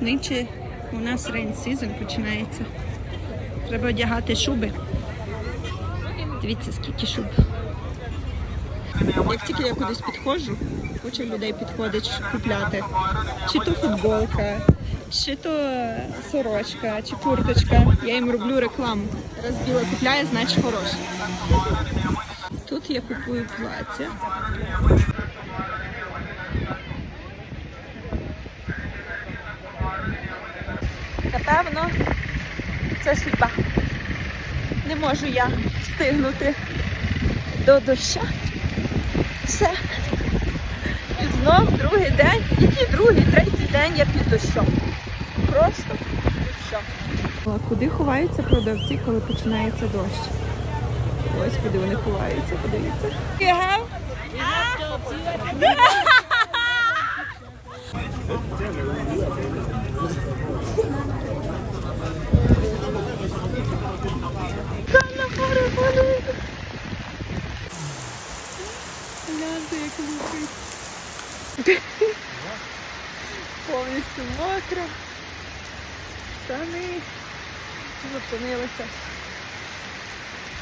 Нинче у нас рейн сезон починається. Треба одягати шуби. Дивіться, скільки шуб. Як тільки я кудись підходжу, куча людей підходить купляти. Чи то футболка, чи то сорочка, чи курточка. Я їм роблю рекламу. Раз біла купляє, значить хороша. Тут я купую плаття. Напевно, це судьба. Не можу я встигнути до доща. Все. І знов другий день, який другий, третій день я під дощом. Просто під дощом. А куди ховаються продавці, коли починається дощ? Ось куди вони ховаються, подивіться. Гляньте, як лупить. Повністю мокро. Штани зупинилися.